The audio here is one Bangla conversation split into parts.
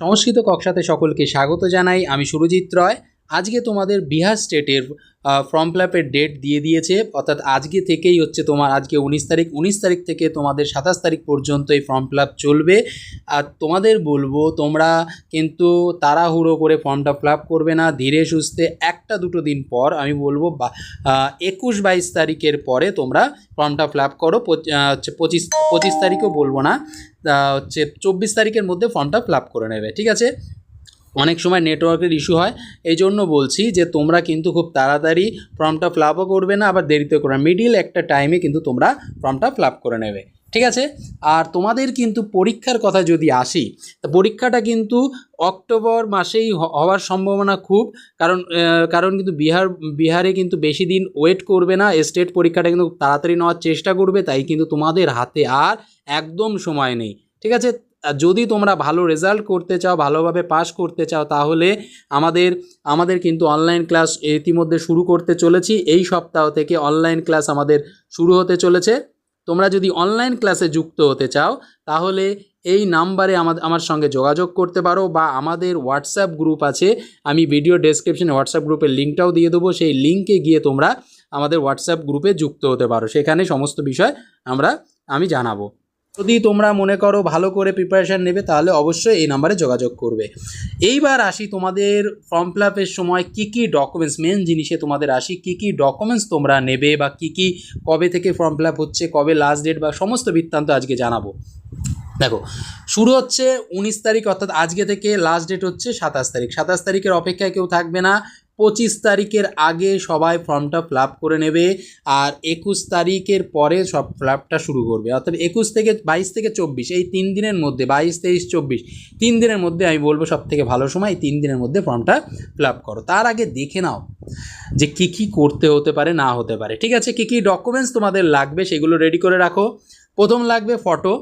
সংস্কৃত কক্সাতে সকলকে স্বাগত জানাই। আমি সুরজিৎ রয়। আজকে তোমাদের বিহার স্টেটের ফর্ম ফিলাপের ডেট দিয়ে দিয়েছে, অর্থাৎ আজকে থেকেই হচ্ছে তোমার, আজকে উনিশ তারিখ উনিশ তারিখ থেকে তোমাদের সাতাশ তারিখ পর্যন্ত এই ফর্ম ফিল চলবে। আর তোমাদের বলব, তোমরা কিন্তু তাড়াহুড়ো করে ফর্মটা ফিল করবে না, ধীরে সুস্থে একটা দুটো দিন পর, আমি বলব একুশ বাইশ তারিখের পরে তোমরা ফর্মটা ফিল করো হচ্ছে পঁচিশ পঁচিশ তারিখও বলব না হচ্ছে চব্বিশ তারিখের মধ্যে ফর্মটা ফিল করে নেবে, ঠিক আছে? অনেক সময় নেটওয়ার্কের ইস্যু হয়। এই জন্য বলছি যে, তোমরা কিন্তু খুব তাড়াতাড়ি ফর্মটা ফিল করবে না, আবার দেরিতে করবে মিডিল একটা টাইমে কিন্তু তোমরা ফর্মটা ফিল করে নেবে। ঠিক আছে? আর তোমাদের কিন্তু পরীক্ষার কথা যদি আসি, তা পরীক্ষাটা কিন্তু অক্টোবর মাসেই হওয়ার সম্ভাবনা খুব। কারণ কারণ কিন্তু বিহার, বিহারে কিন্তু বেশি দিন ওয়েট করবে না। স্টেট পরীক্ষাটা কিন্তু তাড়াতাড়ি নেওয়ার চেষ্টা করবে, তাই কিন্তু তোমাদের হাতে আর একদম সময় নেই। ঠিক আছে? যদি তোমরা ভালো রেজাল্ট করতে চাও, ভালোভাবে পাস করতে চাও, তাহলে আমাদের আমাদের কিন্তু অনলাইন ক্লাস ইতিমধ্যে শুরু করতে চলেছি। এই সপ্তাহ থেকে অনলাইন ক্লাস আমাদের শুরু হতে চলেছে। তোমরা যদি অনলাইন ক্লাসে যুক্ত হতে চাও, তাহলে এই নাম্বারে আমার আমার সঙ্গে যোগাযোগ করতে পারো বা আমাদের হোয়াটসঅ্যাপ গ্রুপ আছে। আমি ভিডিও ডেসক্রিপশনে হোয়াটসঅ্যাপ গ্রুপের লিঙ্কটাও দিয়ে দেবো। সেই লিঙ্কে গিয়ে তোমরা আমাদের হোয়াটসঅ্যাপ গ্রুপে যুক্ত হতে পারো। সেখানে সমস্ত বিষয় আমরা, আমি জানাব। যদি তোমরা মনে করো ভালো করে প্রিপারেশান নেবে, তাহলে অবশ্যই এই নাম্বারে যোগাযোগ করবে। এইবার আসি তোমাদের ফর্ম ফিল আপের সময় কী কী ডকুমেন্টস মেন জিনিসে তোমাদের আসি, কী কী ডকুমেন্টস তোমরা নেবে বা কী কী কবে থেকে ফর্ম ফিল আপ হচ্ছে, কবে লাস্ট ডেট বা সমস্ত বৃত্তান্ত আজকে জানাব। দেখো, শুরু হচ্ছে উনিশ তারিখ, অর্থাৎ আজকে থেকে লাস্ট ডেট হচ্ছে সাতাশ তারিখ। সাতাশ তারিখের অপেক্ষায় কেউ থাকবে না। পঁচিশ তারিখের আগে সবাই ফর্মটা ফিল করে নেবে আর একুশ তারিখের পরে সব ফিল আপটা শুরু করবে। অর্থাৎ একুশ থেকে বাইশ থেকে চব্বিশ, এই তিন দিনের মধ্যে, বাইশ, তেইশ, চব্বিশ, তিন দিনের মধ্যে আমি বলব সব থেকে ভালো সময় তিন দিনের মধ্যে ফর্মটা ফিল করো। তার আগে দেখে নাও যে কী কী করতে হতে পারে, না হতে পারে। ঠিক আছে? কী কী ডকুমেন্টস তোমাদের লাগবে সেগুলো রেডি করে রাখো। প্রথম লাগবে photo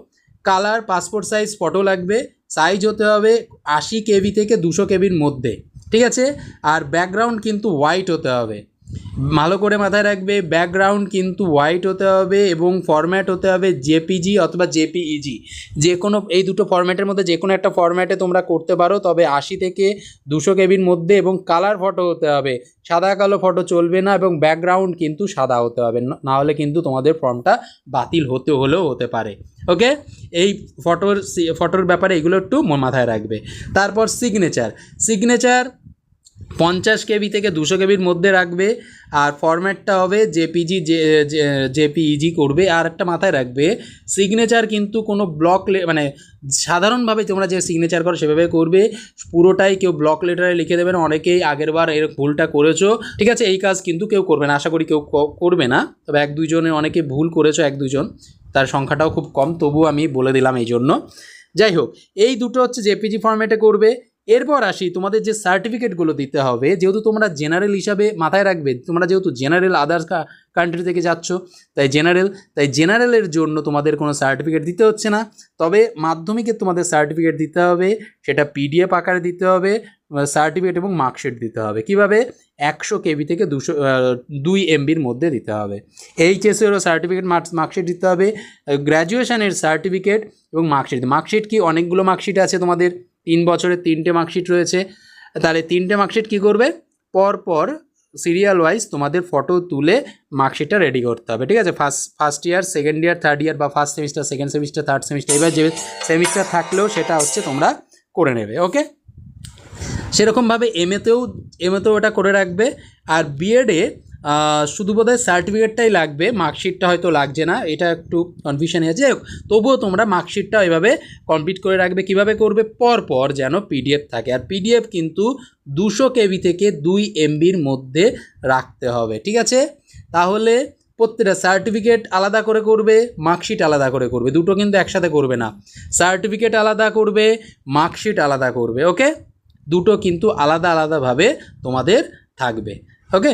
colour passport size photo লাগবে। সাইজ হতে হবে আশি কেবি থেকে দুশো কেবির মধ্যে। ঠিক আছে? আর ব্যাকগ্রাউন্ড কিন্তু হোয়াইট হতে হবে। ভালো করে মাথায় রাখবে ব্যাকগ্রাউন্ড কিন্তু হোয়াইট হতে হবে এবং ফরম্যাট হতে হবে জেপিজি অথবা জেপিইজি যে কোনো এই দুটো ফরম্যাটের মধ্যে যে কোনো একটা ফরম্যাটে তোমরা করতে পারো, তবে আশি থেকে দুশো কেবির মধ্যে এবং কালার ফটো হতে হবে। সাদা, কালো ফটো চলবে না এবং ব্যাকগ্রাউন্ড কিন্তু সাদা হতে হবে। না- হলে কিন্তু তোমাদের ফর্মটা বাতিল হতে, হলেও হতে পারে। ওকে? এই ফটোর ফটোর ব্যাপারে এগুলো একটু মাথায় রাখবে। তারপর সিগনেচার সিগনেচার পঞ্চাশ কেবি থেকে দুশো কেবির মধ্যে রাখবে, আর ফরম্যাটটা হবে জেপিজি জেপিইজি করবে, আর একটা মাথায় রাখবে সিগনেচার কিন্তু কোনো ব্লক মানে সাধারণভাবে তোমরা যে সিগনেচার করো সেভাবে করবে, পুরোটাই কেউ ব্লক লেটারে লিখে দেবে না, অনেকেই আগের বার এর ভুলটা করেছ, ঠিক আছে, এই কাজ কিন্তু কেউ করবে না, আশা করি কেউ করবে না, তবে এক দুজনে অনেকে ভুল করেছ, এক দুজন তার সংখ্যাটাও খুব কম তবু আমি বলে দিলাম এই জন্য যাই হোক, এই দুটো হচ্ছে জেপিজি ফরম্যাটে করবে এরপর আসি, তোমাদের যে সার্টিফিকেটগুলো দিতে হবে, যেহেতু তোমরা জেনারেল হিসাবে মাথায় রাখবে, তোমরা যেহেতু জেনারেল আদার্স কান্ট্রি থেকে যাচ্ছ, তাই জেনারেল তাই জেনারেলের জন্য তোমাদের কোনো সার্টিফিকেট দিতে হচ্ছে না। তবে মাধ্যমিকের তোমাদের সার্টিফিকেট দিতে হবে, সেটা পিডিএফ আকারে দিতে হবে সার্টিফিকেট এবং মার্কশিট দিতে হবে। কীভাবে? একশো কেবি থেকে দুশো দুই এমবির মধ্যে দিতে হবে। এইচএসেরও সার্টিফিকেট মার্কশিট দিতে হবে। গ্র্যাজুয়েশনের সার্টিফিকেট এবং মার্কশিট মার্কশিট কি? অনেকগুলো মার্কশিট আছে তোমাদের। তিন বছরের তিনটে মার্কশিট রয়েছে। তাহলে তিনটে মার্কশিট কী করবে? পর পর সিরিয়াল ওয়াইজ তোমাদের ফটো তুলে মার্কশিটটা রেডি করতে হবে, ঠিক আছে? First first year second year third year বা first semester second semester third semester এবার যে সেমিস্টার থাকলেও সেটা হচ্ছে তোমরা করে নেবে ওকে সেরকমভাবে এমএতেও এমএতেও ওটা করে রাখবে। আর বিএডে শুধু বোধহয় সার্টিফিকেটটাই লাগবে মার্কশিটটা হয়তো লাগছে না, এটা একটু কনফিউশন হোক তবুও তোমরা মার্কশিটটা এভাবে কমপ্লিট করে রাখবে, কীভাবে করবে পর পর যেন পিডিএফ থাকে। আর পিডিএফ কিন্তু দুশো কেবি থেকে দুই এমবির মধ্যে রাখতে হবে, ঠিক আছে? তাহলে প্রত্যেকটা সার্টিফিকেট আলাদা করে করবে মার্কশিট আলাদা করে করবে, দুটো কিন্তু একসাথে করবে না। সার্টিফিকেট আলাদা করবে মার্কশিট আলাদা করবে ওকে দুটো কিন্তু আলাদা আলাদাভাবে তোমাদের থাকবে। ওকে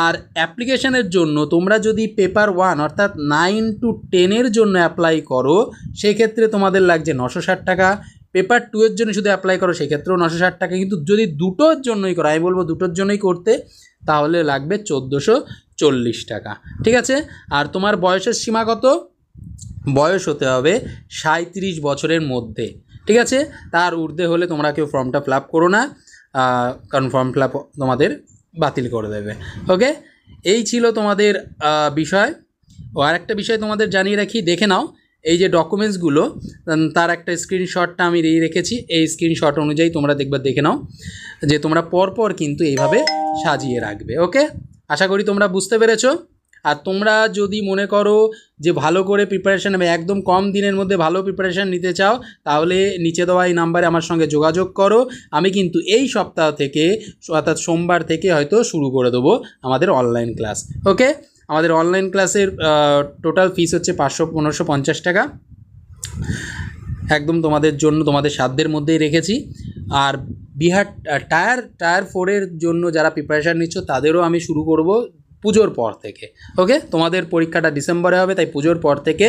আর অ্যাপ্লিকেশনের জন্য তোমরা যদি পেপার ওয়ান অর্থাৎ নাইন টু টেনের জন্য অ্যাপ্লাই করো, সেক্ষেত্রে তোমাদের লাগছে নশো ষাট টাকা। পেপার টু এর জন্য শুধু অ্যাপ্লাই করো, সেক্ষেত্রেও নশো ষাট টাকা। কিন্তু যদি দুটোর জন্যই করো, আমি বলব দুটোর জন্যই করতে, তাহলে লাগবে চোদ্দোশো চল্লিশ টাকা। ঠিক আছে? আর তোমার বয়সের সীমা কত? বয়স হতে হবে সাঁত্রিশ বছরের মধ্যে। ঠিক আছে? তার ঊর্ধ্বে হলে তোমরা কেউ ফর্মটা ফিল আপ করো না। কারণ ফর্ম ফিল আপ তোমাদের বাতিল করে দেবে। ওকে এই ছিল তোমাদের বিষয়। ও আর একটা বিষয় তোমাদের জানিয়ে রাখি, দেখে নাও। এই যে ডকুমেন্টসগুলো তার একটা স্ক্রিনশটটা আমি দিয়ে রেখেছি। এই স্ক্রিনশট অনুযায়ী তোমরা দেখবার দেখে নাও যে তোমরা পরপর কিন্তু এইভাবে সাজিয়ে রাখবে। ওকে আশা করি তোমরা বুঝতে পেরেছ। আর তোমরা যদি মনে করো যে ভালো করে প্রিপারেশান নেবে, একদম কম দিনের মধ্যে ভালো প্রিপারেশান নিতে চাও, তাহলে নিচে দেওয়া এই নাম্বারে আমার সঙ্গে যোগাযোগ করো। আমি কিন্তু এই সপ্তাহ থেকে, অর্থাৎ সোমবার থেকে হয়তো শুরু করে দেবো আমাদের অনলাইন ক্লাস ওকে আমাদের অনলাইন ক্লাসের টোটাল ফিস হচ্ছে পাঁচশো, পনেরোশো পঞ্চাশ টাকা। একদম তোমাদের জন্য, তোমাদের সাধ্যের মধ্যেই রেখেছি। আর বিহার টায়ার টায়ার ফোরের জন্য যারা প্রিপারেশান নিচ্ছ, তাদেরও আমি শুরু করব। পুজোর পর থেকে ওকে তোমাদের পরীক্ষাটা ডিসেম্বরে হবে, তাই পুজোর পর থেকে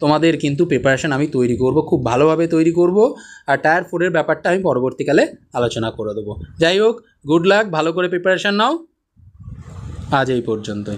তোমাদের কিন্তু প্রিপারেশান আমি তৈরি করব, খুব ভালোভাবে তৈরি করব, আর টায়ার ফোরের ব্যাপারটা আমি পরবর্তীকালে আলোচনা করে দেবো। যাই হোক গুড লাক ভালো করে প্রিপারেশান নাও। আজ এই পর্যন্তই।